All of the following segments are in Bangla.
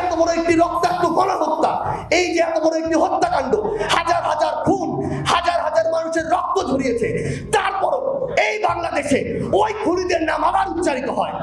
এত বড় একটি রক্তাক্ত গণহত্যা, এই যে এত বড় একটি হত্যাকাণ্ড, হাজার হাজার খুন, হাজার হাজার মানুষের রক্ত ঝরিয়েছে, তারপরও এই বাংলাদেশে ওই খুনিদের নাম আবার উচ্চারিত হয়।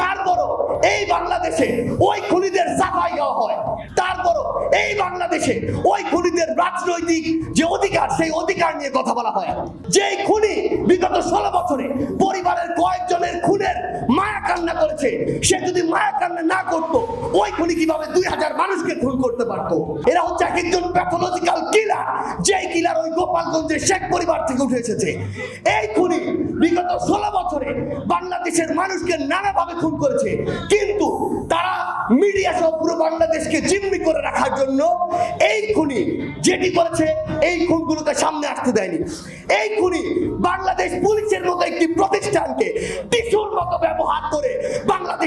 তারপরও এই বাংলাদেশে ওই খুনিদের সাফাই দেওয়া হয়। তারপরও এই বাংলাদেশে ওই খুনিদের রাজনৈতিক যে অধিকার, সেই অধিকার নিয়ে কথা বলা হয়। যেই খুনি বিগত ষোলো বছরে পরিবারের কয়েকজনের খুনের মায়া কান্না করেছে, সে যদি মায়া কান্না না করত ওই খুনি কীভাবে দুই হাজার মানুষকে খুন করতে পারতো? এরা হচ্ছে এক একজন প্যাথোলজিক্যাল কিলার যেই কিলার ওই গোপালগঞ্জের শেখ পরিবার থেকে উঠে এসেছে। এই খুনি বিগত ষোলো বছরে বাংলাদেশের মানুষকে নানাভাবে খুন করেছে। কিন্তু তারা মিডিয়া সহ পুরো বাংলাদেশকে জিম্মি করে রাখার জন্য এই খুনি যেটি করেছে, এই খুনগুলোকে সামনে আসতে দেয়নি। এই খুনি বাংলাদেশ পুলিশের মতো একটি প্রতিষ্ঠানকে টিসুর মতো ব্যবহার করে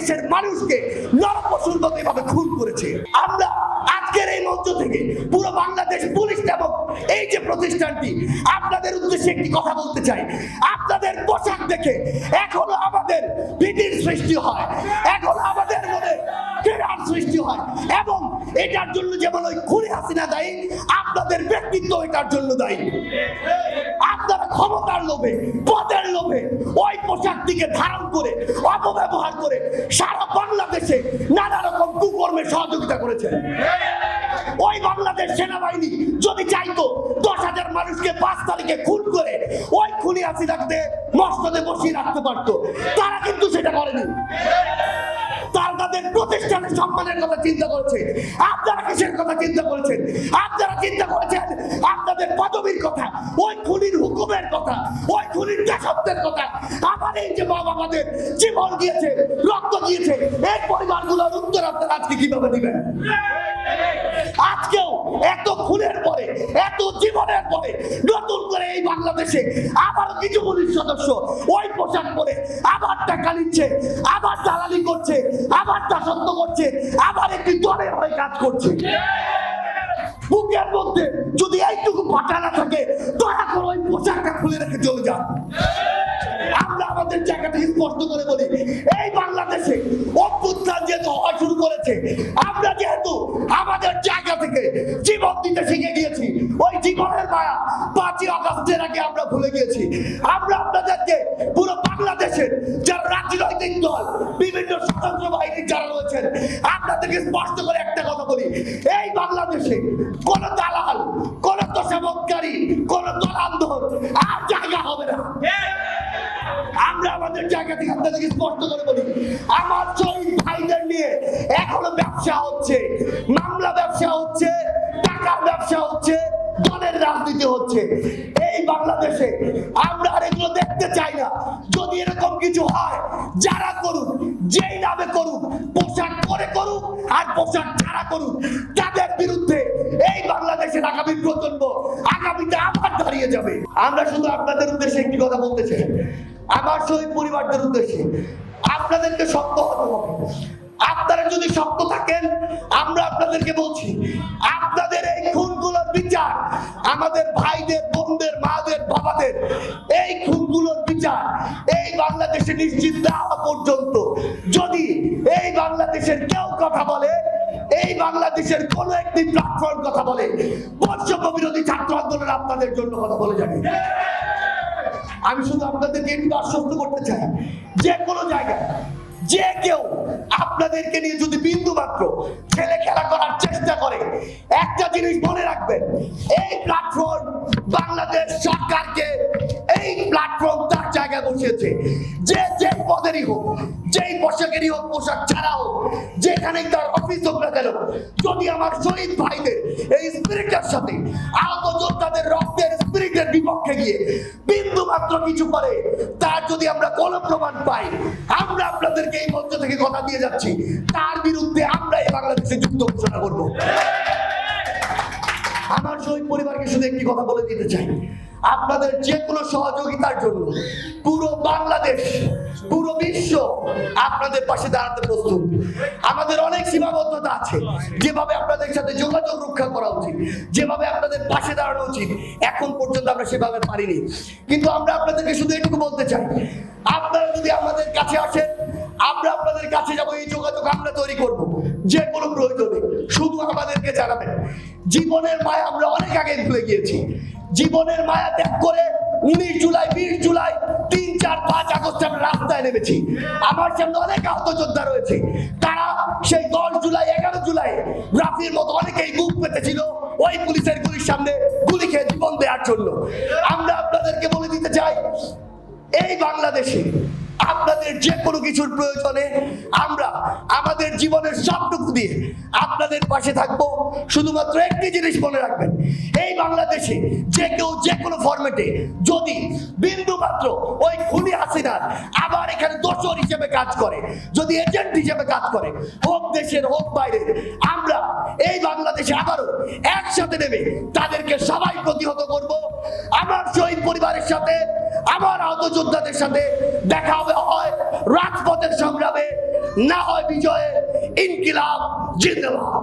বাংলাদেশের মানুষকে নরপশুর মতো এভাবে খুন করেছে। আমরা আজকের এই মঞ্চ থেকে পুরো বাংলাদেশ পুলিশ এবং এই যে প্রতিষ্ঠানটি, আপনাদের উদ্দেশ্যে একটি কথা বলতে চাই। আপনাদের পোশাক দেখে এখনও আমাদের ভীতির সৃষ্টি হয়, এখনও আমাদের মনে ঘৃণার সৃষ্টি হয় এবং এটার জন্য যেমন ওই খুনি হাসিনা দায়ী, আপনাদের ব্যক্তিত্ব এটার জন্য দায়ী। ক্ষমতার লোভে, পদের লোভে, ওই পোশাকটিকে ধারণ করে, অপব্যবহার করে সারা বাংলাদেশে নানা রকম কুকর্মে সহযোগিতা করেছেন ওই বাংলাদেশ সেনাবাহিনী যদি চাইতো দশ হাজার মানুষকে পাঁচ তারিখে খুন করে, ওই খুনি আসি রাখতে মস্তদে বসিয়ে রাখতে পারতো। তারা কিন্তু সেটা করেনি। সম্মানের কথা চিন্তা করেছে আপনারা কিসের কথা চিন্তা করেছেন? আপনারা চিন্তা করেছেন, আপনাদের পদবীর কথা, ওই খুনির হুকুমের কথা, ওই খুনির দাসত্বের কথা। আমার এই যে বাবা আমাদের জীবন দিয়েছে রক্ত দিয়েছে এই পরিবারগুলোর উত্তর আপনারা আজকে কীভাবে দিবেন? আজকেও এত খুনের এত জীবনের পরে নতুন করে এই বাংলাদেশে আবার কিছু পুলিশ সদস্য ওই পোশাক পরে আবার টাকা নিচ্ছে আবার দালালি করছে আবার দাসত্ব করছে, আবার একটি দলের হয়ে কাজ করছে। বুকের মধ্যে যদি এইটুকু পাটা না থাকে, দয়া করে ওই পোশাকটা খুলে রেখে চলে যান। আমরা আমাদের জায়গাটা স্পষ্ট করে বলি, এই বাংলাদেশে অভ্যুত্থান যেহেতু হওয়া শুরু করেছে, আমরা যেহেতু মায়া পাঁচই আগস্টের আগে আমরা ভুলে গিয়েছি। আমরা আপনাদেরকে পুরো বাংলাদেশের যারা রাজনৈতিক দল, বিভিন্ন স্বতন্ত্র বাহিনীর যারা রয়েছেন, আপনাদেরকে স্পষ্ট করে একটা কথা বলি। এই বাংলাদেশে কোন দালাল, কোন তোষামতকারী, কোন দল আর জায়গা হবে না। আমরা আমাদের জায়গা থেকে আপনাদেরকে স্পষ্ট করে বলি, আমার শহীদ ভাইদের নিয়ে এখনও ব্যবসা হচ্ছে, মামলা ব্যবসা হচ্ছে, টাকার ব্যবসা হচ্ছে দলের রাজনীতি হচ্ছে। এই বাংলাদেশে আমরা আর এগুলো দেখতে চাই না। যদি এরকম কিছু হয়, যারা করুক, যেই নামে করুক, পোশাক করে করুক আর পোশাক ছাড়া করুক, তাদের বিরুদ্ধে এই বাংলাদেশের আগামী প্রজন্ম আগামীতে আবার দাঁড়িয়ে যাবে। আমরা শুধু আপনাদের উদ্দেশ্যে একটি কথা বলতে চাই। আমার শহীদ পরিবারদের উদ্দেশ্যে আপনাদেরকে শক্ত হতে হবে। আপনারা যদি শক্ত থাকেন, আমরা আপনাদেরকে বলছি, আপনাদের এই খুনগুলোর বিচার। আমাদের ভাইদের, বোনদের, মাদের, বাবাদের, এই খুনগুলোর বিচার এই বাংলাদেশে নিশ্চিত না পর্যন্ত। যদি এই বাংলাদেশের কেউ কথা বলে, এই বাংলাদেশের কোন একটি প্ল্যাটফর্ম কথা বলে, বৈষম্য বিরোধী ছাত্র আন্দোলন আপনাদের জন্য কথা বলে যাবে। আমি শুধু আপনাদেরকে একটু আশ্বস্ত করতে চাই, যে কোনো জায়গায়, যে কেউ আপনাদেরকে নিয়ে যদি বিন্দু মাত্র ছেলে খেলা পোশাকেরই হোক, পোশাক ছাড়া হোক যেখানেই তার অফিস হোক না কেন, যদি আমার শহীদ ভাইদের এই স্পিরিটের সাথে আহত যোদ্ধাদের রক্তের স্পিরিটের বিপক্ষে গিয়ে বিন্দু মাত্র কিছু করে, তার যদি আমরা কোনো প্রমাণ পাই, আমরা আপনাদেরকে এই মঞ্চ থেকে কথা দিয়ে যাচ্ছি, তার বিরুদ্ধে আমরা এই বাংলাদেশে যুদ্ধ ঘোষণা করব। আমার শহীদ পরিবারকে শুধু একটি কথা বলে দিতে চাই আপনাদের যে কোনো সহযোগিতার জন্য পুরো বাংলাদেশ, পুরো বিশ্ব আপনাদের পাশে দাঁড়াতে প্রস্তুত। আমাদের অনেক সীমাবদ্ধতা আছে। যেভাবে আপনাদের সাথে যোগাযোগ রক্ষা করা উচিত, যেভাবে আপনাদের পাশে দাঁড়ানো উচিত, এখন পর্যন্ত আমরা সেভাবে পারিনি। কিন্তু আমরা আপনাদেরকে শুধু এটুকু বলতে চাই, আপনারা যদি আমাদের কাছে আসেন, আমরা আপনাদের কাছে যাব, এই যোগাযোগ আমরা তৈরি করব। যে কোনো প্রয়োজনে শুধু আমাদেরকে জানাবেন। জীবনের মায়া আমরা অনেক আগে ভুলে গিয়েছি। জীবনের মায়া ত্যাগ করে উনিশ জুলাই, বিশ জুলাই, তিন, চার, পাঁচ আগস্ট আমি রাস্তায় নেমেছি। আমার সামনে অনেক আহত যোদ্ধা রয়েছে। তারা সেই দশ জুলাই, এগারো জুলাই রাফির মতো অনেকেই বুক পেতেছিল ওই পুলিশের গুলির সামনে গুলি খেয়ে জীবন দেওয়ার জন্য। আমরা আপনাদেরকে বলে দিতে চাই, এই বাংলাদেশে আপনাদের যে কোনো কিছুর প্রয়োজনে আমরা আমাদের জীবনের সবটুকু দিয়ে আপনাদের পাশে থাকব। শুধুমাত্র একটি জিনিস মনে রাখবেন, এই বাংলাদেশে যে কেউ যে কোনো ফরম্যাটে যদি বিন্দু মাত্র ওই খুনি হাসিনার আবার এখানে দোষর হিসেবে কাজ করে, যদি এজেন্ট হিসেবে কাজ করে, হোক দেশের হোক বাইরের, আমরা এই বাংলাদেশে আবারও একসাথে নেবে তাদেরকে সবাই প্রতিহত করব। আমার শহীদ পরিবারের সাথে, আমার আহত যোদ্ধাদের সাথে দেখা হবে, হয় রাজপথের সংগ্রামে, না হয় বিজয়ে ইনকিলাব, জিন্দাবাদ।